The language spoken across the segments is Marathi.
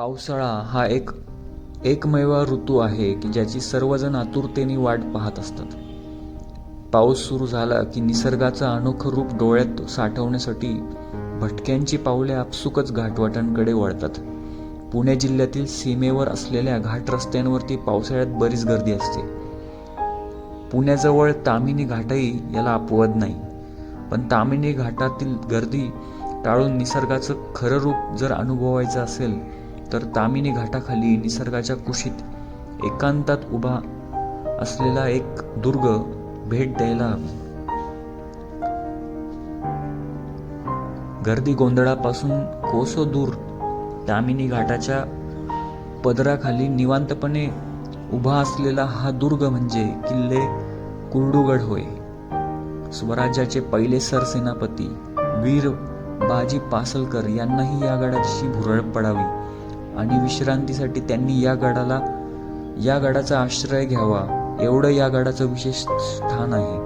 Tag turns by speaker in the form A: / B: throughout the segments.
A: पावसाळा हा एक एकमेव ऋतू आहे की ज्याची सर्वजण आतुरतेने वाट पाहत असतात. पाऊस सुरू झाला की निसर्गाचं अनोखं रूप डोळ्यात साठवण्यासाठी भटक्यांची पावले आपसुकच घाटवाटांकडे वळतात. पुणे जिल्ह्यातील सीमेवर असलेल्या घाट रस्त्यांवरती पावसाळ्यात बरीच गर्दी असते. पुण्याजवळ तामिनी घाटही याला अपवाद नाही. पण तामिनी घाटातील गर्दी टाळून निसर्गाचं खरं रूप जर अनुभवायचं असेल तर तामिनी घाटाखाली निसर्गाच्या कुशीत एकांतात उभा असलेला एक दुर्ग भेट द्यायला हवी. गर्दी गोंधळापासून कोसो दूर तामिनी घाटाच्या पदराखाली निवांतपणे उभा असलेला हा दुर्ग म्हणजे किल्ले कुर्डुगड होय. स्वराज्याचे पहिले सरसेनापती वीर बाजी पासलकर यांनाही या गडाची भुरळ पडावी. आणि विश्रांतीसाठी त्यांनी या गडाला या गडाचा आश्रय घ्यावा. एवढं या गडाचं विशेष स्थान आहे.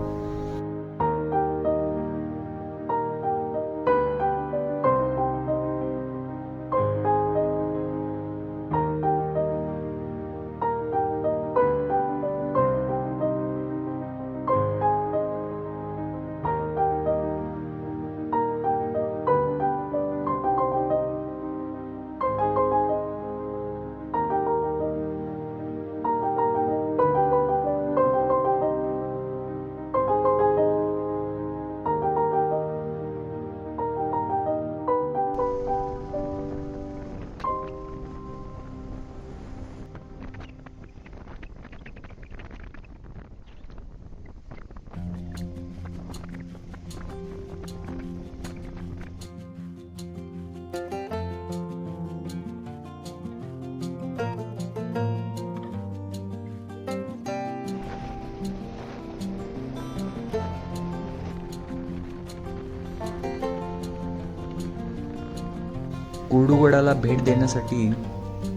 A: कुर्डुगडाला भेट देण्यासाठी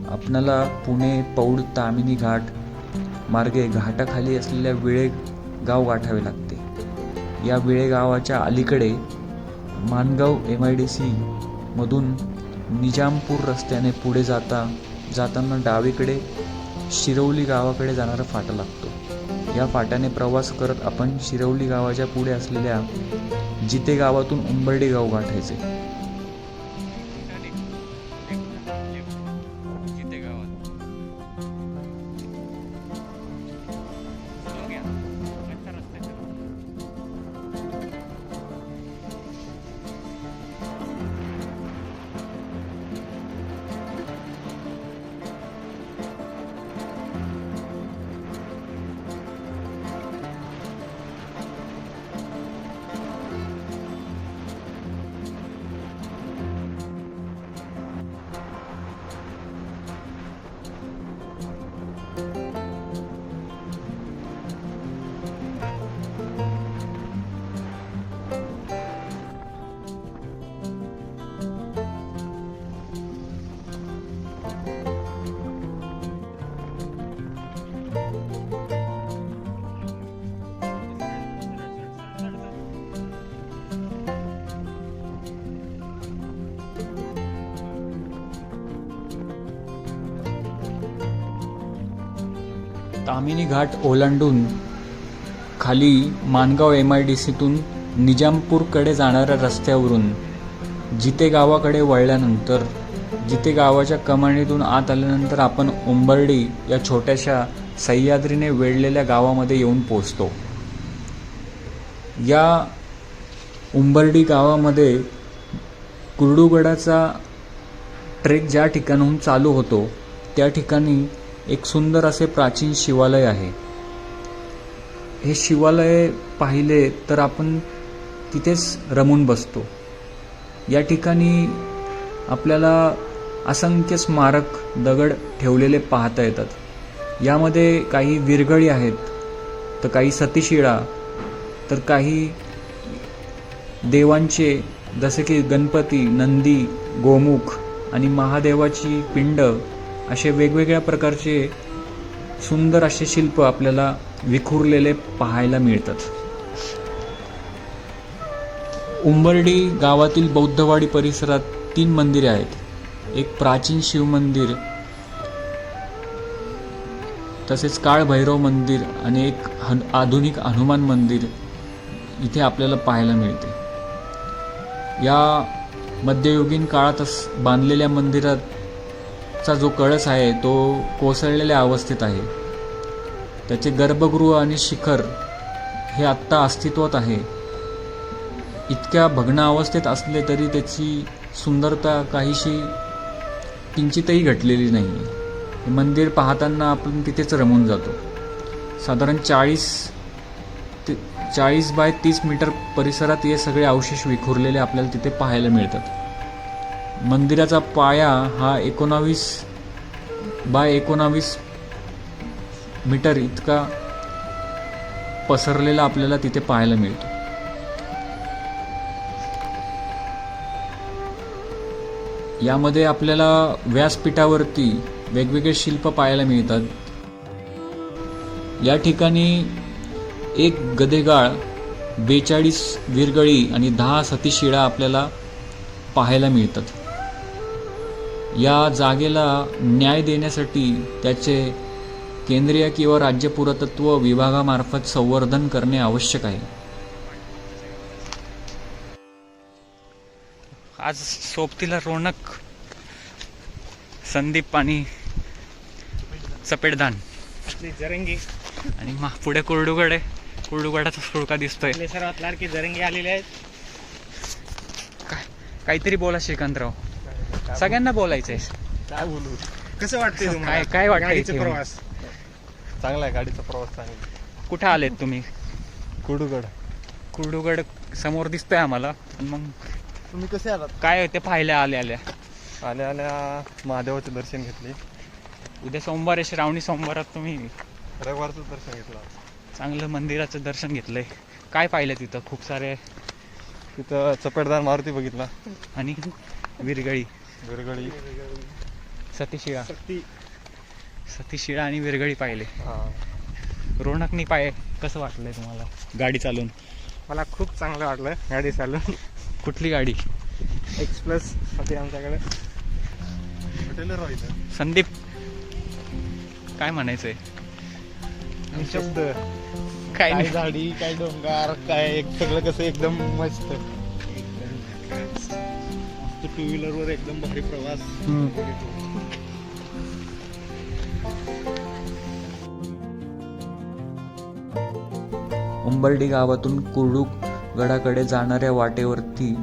A: आपणाला पुणे पौड तामिनी घाट मार्गे घाटाखाली असलेल्या विळे गाव गाठावे लागते. या विळे गावाच्या अलीकडे Mangaon M I D C मधून निजामपूर रस्त्याने पुढे जाता जाताना डावीकडे शिरवली गावाकडे जाणारा फाटा लागतो. या फाट्याने प्रवास करत आपण शिरवली गावाच्या पुढे असलेल्या जिते गावातून उंबर्डी गाव गाठायचे. तामिनी घाट ओलांडून खाली मानगाव एम आय डी सीतून निजामपूरकडे जाणाऱ्या रस्त्यावरून जिते गावाकडे वळल्यानंतर जिते गावाच्या कमाणीतून आत आल्यानंतर आपण उंबर्डी या छोट्याशा सह्याद्रीने वेढलेल्या गावामध्ये येऊन पोचतो या उंबर्डी गावामध्ये कुर्डुगडाचा ट्रेक ज्या ठिकाणाहून चालू होतो त्या ठिकाणी एक सुंदर असे प्राचीन शिवालय आहे. हे शिवालय पाहिले तर आपण तिथेच रमून बसतो. या ठिकाणी आपल्याला असंख्य स्मारक दगड ठेवलेले पाहता येतात. यामध्ये काही विरगळी आहेत तर काही सतीशिळा तर काही देवांचे जसे की गणपती नंदी गोमुख आणि महादेवाची पिंड असे वेगवेगळ्या प्रकारचे सुंदर असे शिल्प आपल्याला विखुरलेले पाहायला मिळतात. उंबर्डी गावातील बौद्धवाडी परिसरात तीन मंदिरे आहेत. एक प्राचीन शिवमंदिर तसेच काळभैरव मंदिर आणि एक हन आधुनिक हनुमान मंदिर इथे आपल्याला पाहायला मिळते. या मध्ययुगीन काळात अस- बांधलेल्या चा जो कळस आहे तो कोसळलेल्या अवस्थेत आहे. त्याचे गर्भगृह आणि शिखर हे आत्ता अस्तित्वात आहे. इतक्या भग्न अवस्थेत असले तरी त्याची सुंदरता काहीशी किंचितही घटलेली नाही. आहे मंदिर पाहताना आपण तिथेच रमून जातो. साधारण चाळीस ते चाळीस बाय तीस मीटर परिसरात हे सगळे अवशेष विखुरलेले आपल्याला तिथे पाहायला मिळतात. मंदिराचा पाया हा एकोणावीस बाय एकोणावीस मीटर इतका पसरलेला आपल्याला तिथे पाहायला मिळतो. यामध्ये आपल्याला व्यासपीठावरती वेगवेगळे शिल्प पाहायला मिळतात. या ठिकाणी एक गदेगाळ बेचाळीस विरगळी आणि दहा सतीशिळा आपल्याला पाहायला मिळतात. या जागेला न्याय देण्यासाठी त्याचे केंद्रीय किंवा राज्य पुरातत्व विभागामार्फत संवर्धन करणे आवश्यक आहे. आज सोबतीला रोनक संदीप आणि
B: आपली जरंगी.
A: आणि मा पुढे कुर्डुगड आहे कुर्डुगडाचा सुळका दिसतोय.
B: सर्वात लाडके जरंगी आलेले आहेत.
A: काय काहीतरी बोला श्रीकांतराव. सगळ्यांना बोलायचंय.
B: काय बोलू? कसं वाटतंय तुम्हाला?
A: काय- काय वाटतंय
B: गाडीचा
A: इथे?
B: प्रवास?
C: चांगला आहे गाडीचा प्रवास चांगला
A: कुठे आलेत तुम्ही?
C: कुडूगड.
A: कुर्डुगड समोर दिसतोय आम्हाला. पण मग
C: तुम्ही कसे आलात?
A: काय ते पाहायला आले आल्या?
C: आल्या आल्या महादेवाचे दर्शन घेतले.
A: उद्या सोमवार आहे श्रावणी सोमवारात तुम्ही
C: रविवारचं दर्शन घेतलं.
A: चांगलं मंदिराचं दर्शन घेतलंय. काय पाहिलं तिथं? खूप सारे
C: तिथं चपेटदार मारुती बघितला.
A: आणि विरगळी.
C: विरगळी
A: सतीशिळा.
B: शक्ती
A: सतीशिळा आणि विरगळी पाहिले.
C: हा.
A: रोनकनी पाय कसं वाटलंय तुम्हाला? गाडी चालून.
B: मला खूप चांगलं वाटलं गाडी चालून.
A: कुठली गाडी?
B: एक्स प्लस होती आमच्याकडे.
A: संदीप काय म्हणायचंय?
B: शब्द
A: काय
C: झाडी काय डोंगर काय सगळं कसं एकदम मस्त.
B: टू व्हीलर वर एकदम भारी प्रवास.
A: उंबर्डी गावातून कुर्डूक गडाकडे जाणाऱ्या वाटेवरती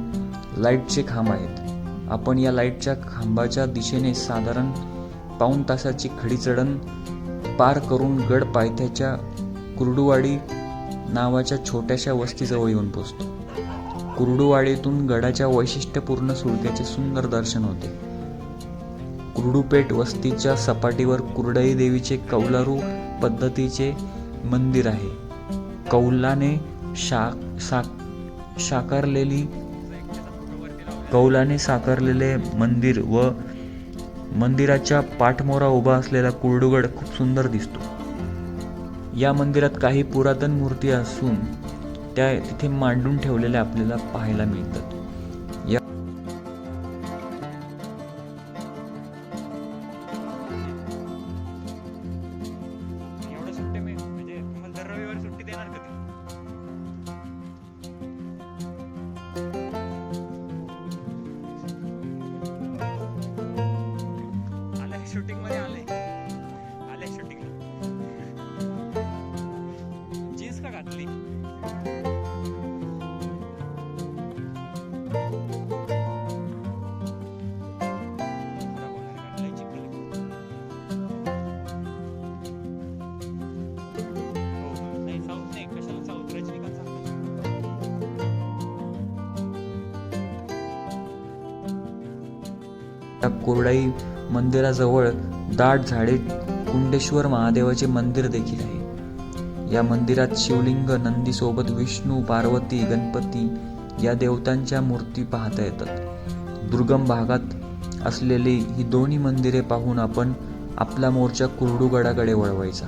A: लाईटचे खांब आहेत. आपण या लाईटच्या खांबाच्या दिशेने साधारण पाऊण तासाची खडी चढण पार करून गड पायथ्याच्या कुर्डुवाडी नावाच्या छोट्याशा वस्तीजवळ येऊन पोचतो कुर्डुवाडीतून गडाच्या वैशिष्ट्यपूर्ण सुळक्याचे सुंदर दर्शन होते. कुर्डुपेठ वस्तीच्या सपाटीवर कुर्डई देवीचे कौलारू पद्धतीचे मंदिर आहे. कौलाने शा साक साकारलेली कौलाने साकारलेले मंदिर व मंदिराच्या पाठमोरा उभा असलेला कुर्डुगड खूप सुंदर दिसतो. या मंदिरात काही पुरातन मूर्ती असून त्या तिथे मांडून ठेवलेल्या आपल्याला पाहायला मिळतात. या कोरडाई मंदिराजवळ दाट झाडे कुंडेश्वर महादेवाचे मंदिर देखील आहे. या मंदिरात शिवलिंग नंदीसोबत विष्णू पार्वती गणपती या देवतांच्या मूर्ती पाहता येतात. दुर्गम भागात असलेली ही दोन्ही मंदिरे पाहून आपण आपला मोर्चा कुर्डुगडाकडे वळवायचा.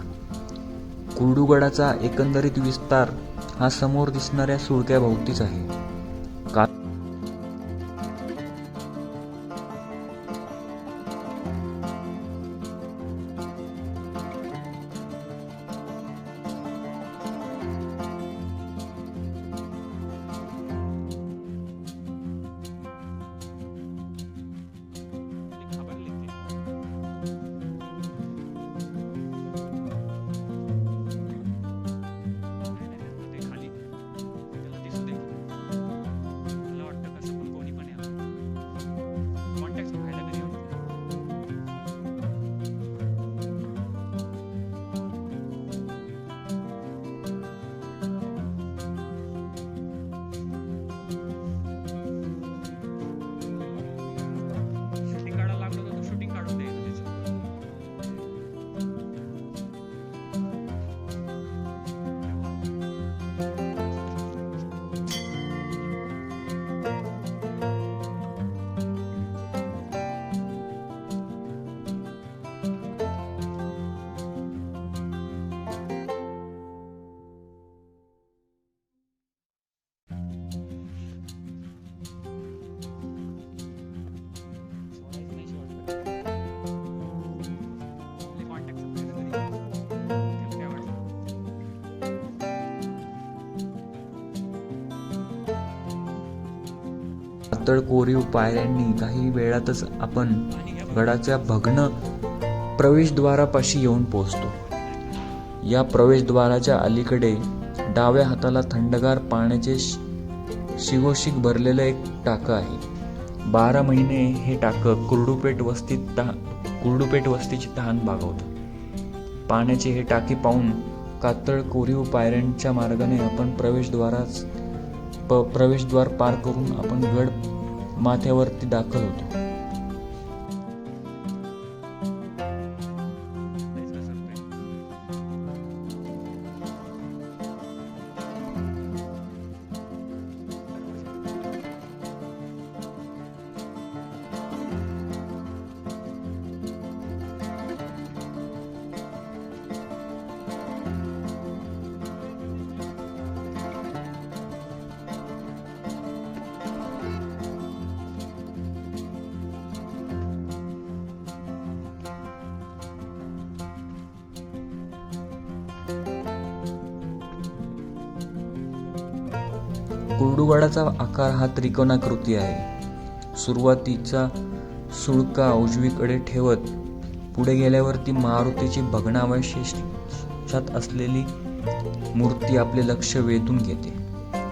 A: कुर्डुगडाचा एकंदरीत विस्तार हा समोर दिसणाऱ्या सुळक्याभोवतीच आहे. कातळ कोरीव पायऱ्यांनी काही वेळातच आपण गडाच्या भग्न प्रवेशद्वारापाशी येऊन पोहोचतो. या प्रवेशद्वाराच्या अलीकडे डाव्या हाताला थंडगार पाण्याचे शिगोशिक भरलेलं एक टाकं आहे. बारा महिने हे टाकं कुर्डुपेट वस्तीत ता कुर्डुपेट वस्तीची तहान भागवतं. पाण्याचे हे टाकी पाहून कातळ कोरीव पायऱ्यांच्या मार्गाने आपण प्रवेशद्वारास प प्रवेशद्वार पार करून आपण गड माथ्यावरती दाखल होतो. कुर्डुवाडाचा आकार हा त्रिकोणाकृती आहे. सुरुवातीचा सुळका उजवीकडे ठेवत पुढे गेल्यावरती मारुतीची भग्नावशेषात असलेली मूर्ती आपले लक्ष वेधून घेते.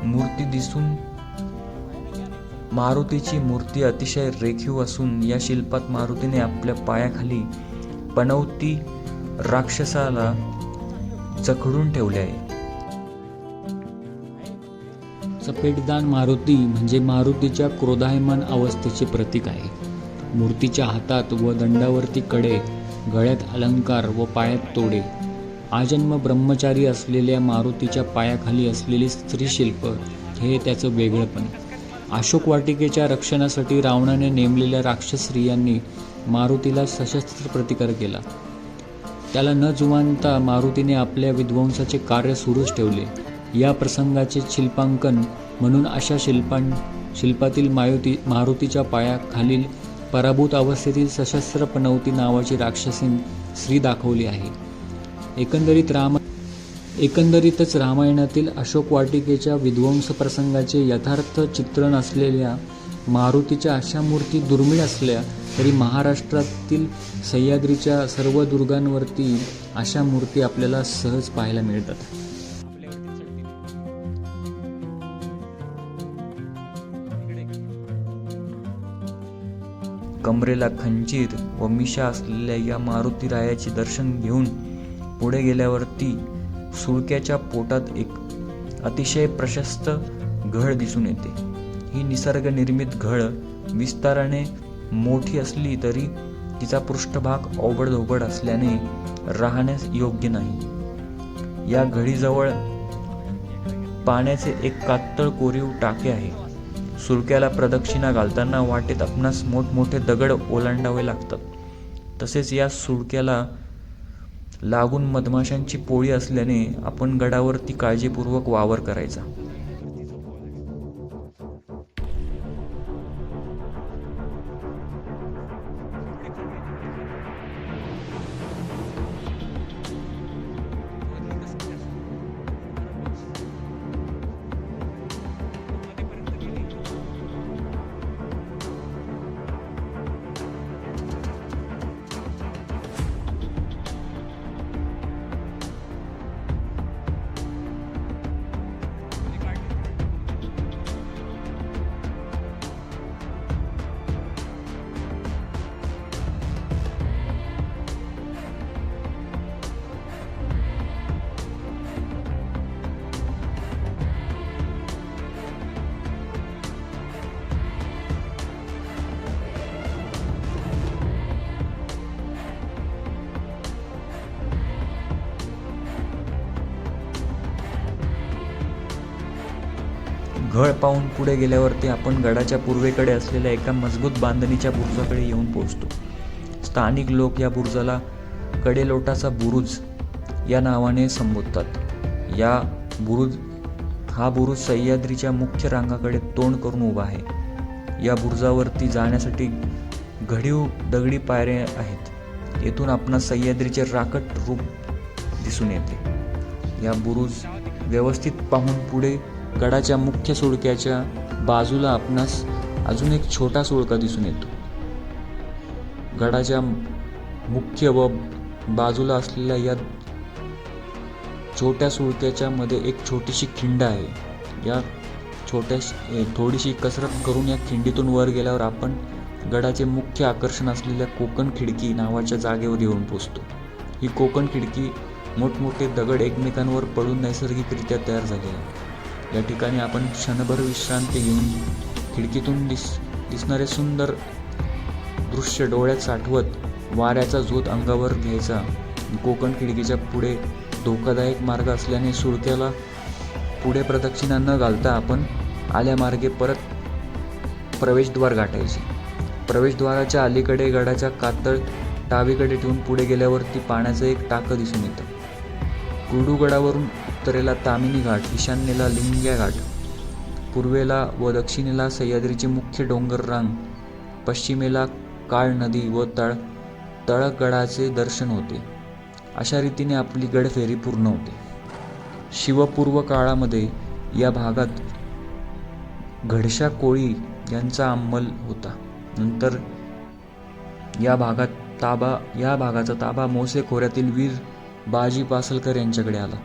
A: मूर्ती दिसून मारुतीची मूर्ती अतिशय रेखीव असून या शिल्पात मारुतीने आपल्या पायाखाली पनवती राक्षसाला जखडून ठेवले आहे.
D: सफेददान मारुती म्हणजे मारुतीच्या क्रोधायमान अवस्थेचे प्रतीक आहे. मूर्तीच्या हातात व दंडावरती कडे गळ्यात अलंकार व पायात तोडे. आजन्म ब्रह्मचारी असलेल्या मारुतीच्या पायाखाली असलेली स्त्रीशिल्प हे त्याचं वेगळेपण अशोक वाटिकेच्या रक्षणासाठी रावणाने नेमलेल्या राक्षस स्त्रियांनी मारुतीला सशस्त्र प्रतिकार केला. त्याला न जुमानता मारुतीने आपल्या विध्वंसाचे कार्य सुरूच ठेवले. या प्रसंगाचे शिल्पांकन म्हणून अशा शिल्पां शिल्पातील मायुती मारुतीच्या पायाखालील पराभूत अवस्थेतील सशस्त्र पनवती नावाची राक्षसीन स्त्री दाखवली आहे. एकंदरीत राम एकंदरीतच रामायणातील अशोक वाटिकेच्या विध्वंस प्रसंगाचे यथार्थ चित्रण असलेल्या मारुतीच्या अशा मूर्ती दुर्मिळ असल्या तरी महाराष्ट्रातील सह्याद्रीच्या सर्व दुर्गांवरती अशा मूर्ती आपल्याला सहज पाहायला मिळतात.
A: कमरेला खंजीर व मिशा असलेल्या या मारुती रायाचे दर्शन घेऊन पुढे गेल्यावरती सुळक्याच्या पोटात एक अतिशय प्रशस्त घळ दिसून येते. ही निसर्गनिर्मित घळ विस्ताराने मोठी असली तरी तिचा पृष्ठभाग अवघडधोबड असल्याने राहण्यास योग्य नाही. या घडीजवळ पाण्याचे एक कातळ कोरीव टाके आहे. सुरक्याला प्रदक्षिणा घालताना वाटेत आपणास मोठमोठे दगड ओलांडावे लागतात. तसेच या सुळक्याला लागून मधमाशांची पोळी असल्याने आपण गडावरती काळजीपूर्वक वावर करायचा. घळ पाहून पुढे गेल्यावरती आपण गडाच्या पूर्वेकडे असलेल्या एका मजबूत बांधणीच्या बुरुजाकडे येऊन पोहोचतो. स्थानिक लोक या बुरुजाला कडेलोटाचा बुरुज या नावाने संबोधतात. या बुरुज हा बुरुज सह्याद्रीच्या मुख्य रांगाकडे तोंड करून उभा आहे. या बुरुजावरती जाण्यासाठी घडीव दगडी पायऱ्या आहेत. येथून आपणास सह्याद्रीचे राकट रूप दिसून येते. या बुरुज व्यवस्थित पाहून पुढे गडाच्या मुख्य सुळक्याच्या बाजूला आपणास अजून एक छोटा सुळका दिसून येतो. गडाच्या मुख्य व बाजूला असलेल्या या छोट्या सुळक्याच्या मध्ये एक छोटीशी खिंड आहे. या छोट्या थोडीशी कसरत करून या खिंडीतून वर गेल्यावर आपण गडाचे मुख्य आकर्षण असलेल्या कोकण खिडकी नावाच्या जागेवर येऊन पोचतो. ही कोकण खिडकी मोठमोठे दगड एकमेकांवर पडून नैसर्गिकरित्या तयार झाली आहे या ठिकाणी आपण क्षणभर विश्रांती घेऊन खिडकीतून दिस दिसणारे सुंदर दृश्य डोळ्यात साठवत वाऱ्याचा झोत अंगावर घ्यायचा. कोकण खिडकीच्या पुढे धोकादायक मार्ग असल्याने सुळक्याला पुढे प्रदक्षिणा न घालता आपण आल्या मार्गे परत प्रवेशद्वार गाठायचे. प्रवेशद्वाराच्या अलीकडे गडाच्या कातळ डावीकडे ठेवून पुढे गेल्यावरती पाण्याचं एक टाकं दिसून येतं. कुडूगडावरून उत्तरेला तामिनी घाट ईशान्येला लिंग्या घाट पूर्वेला व दक्षिणेला सह्याद्रीचे मुख्य डोंगर रांग पश्चिमेला काळ नदी व तळ तळगडाचे दर्शन होते. अशा रीतीने आपली गडफेरी पूर्ण होते. शिवपूर्व काळामध्ये या भागात घडशा कोळी यांचा अंमल होता. नंतर या भागात ताबा या भागाचा ताबा मोसे खोऱ्यातील वीर बाजी पासलकर यांच्याकडे आला.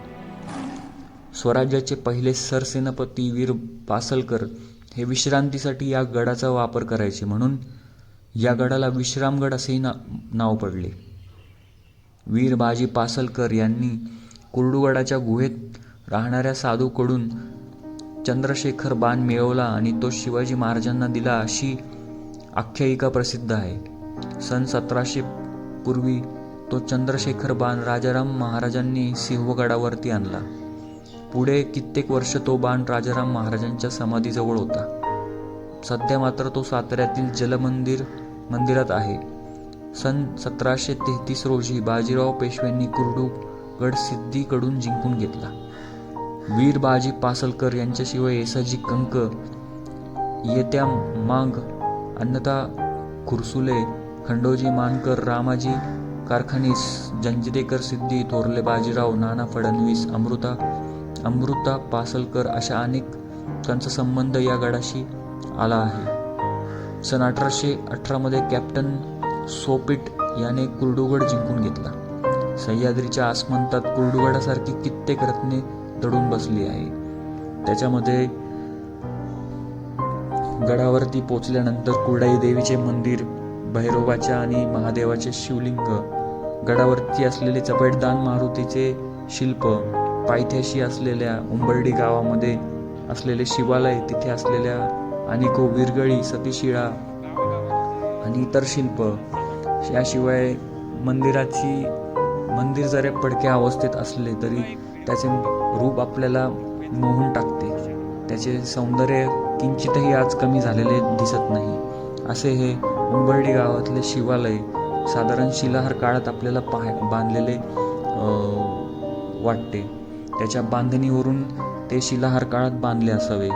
A: स्वराज्याचे पहिले सरसेनापती वीर पासलकर हे विश्रांतीसाठी या गडाचा वापर करायचे. म्हणून या गडाला विश्रामगड असेही ना नाव पडले. वीर बाजी पासलकर यांनी कुर्डुगडाच्या गुहेत राहणाऱ्या साधूकडून चंद्रशेखर बाण मिळवला आणि तो शिवाजी महाराजांना दिला अशी आख्यायिका प्रसिद्ध आहे. सन सतराशे पूर्वी तो चंद्रशेखर बाण राजाराम महाराजांनी सिंहगडावरती आणला. पुढे कित्येक वर्ष तो बाण राजाराम महाराजांच्या समाधीजवळ होता. सध्या मात्र तो साताऱ्यातील जलमंदिर मंदिरात आहे. सन सतराशे तेहतीस रोजी बाजीराव पेशव्यांनी कुर्डूगड सिद्धीकडून जिंकून घेतला. वीर बाजी पासलकर यांच्याशिवाय येसाजी कंक येत्या मांग अन्नता खुरसुले खंडोजी मानकर रामाजी कारखानीस जंजिरेकर सिद्धी थोरले बाजीराव नाना फडणवीस अमृता अमृता पासलकर अशा अनेक त्यांचा संबंध या गडाशी आला आहे. सन अठराशे अठरामध्ये कॅप्टन सोपिट याने कुर्डुगड जिंकून घेतला. सह्याद्रीच्या आसमंतात कुर्डुगडासारखी कित्येक रत्ने दडून बसली आहे. त्याच्यामध्ये गडावरती पोचल्यानंतर कुर्डाई देवीचे मंदिर भैरोबाच्या आणि महादेवाचे शिवलिंग गडावरती असलेले चपेटदान मारुतीचे शिल्प पायथ्याशी असलेल्या उंबर्डी गावामध्ये असलेले शिवालय तिथे असलेल्या अनेको विरगळी सतीशिळा आणि इतर शिल्प याशिवाय मंदिराची मंदिर जरी पडक्या अवस्थेत असले तरी त्याचे रूप आपल्याला मोहून टाकते. त्याचे सौंदर्य किंचितही आज कमी झालेले दिसत नाही. असे हे उंबर्डी गावातले शिवालय साधारण शिलाहार काळात आपल्याला पाह बांधलेले वाटते. त्याच्या बांधणीवरून ते शिलाहार काळात बांधले असावे.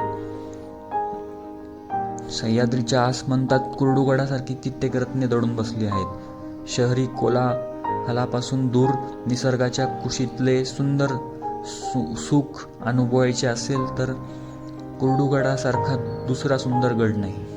A: सह्याद्रीच्या आसमंतात कुर्डुगडासारखी कित्येक रत्ने दडून बसली आहेत. शहरी कोलाहलापासून दूर निसर्गाच्या कुशीतले सुंदर सु सुख अनुभवायचे असेल तर कुर्डुगडासारखा दुसरा सुंदर गड नाही.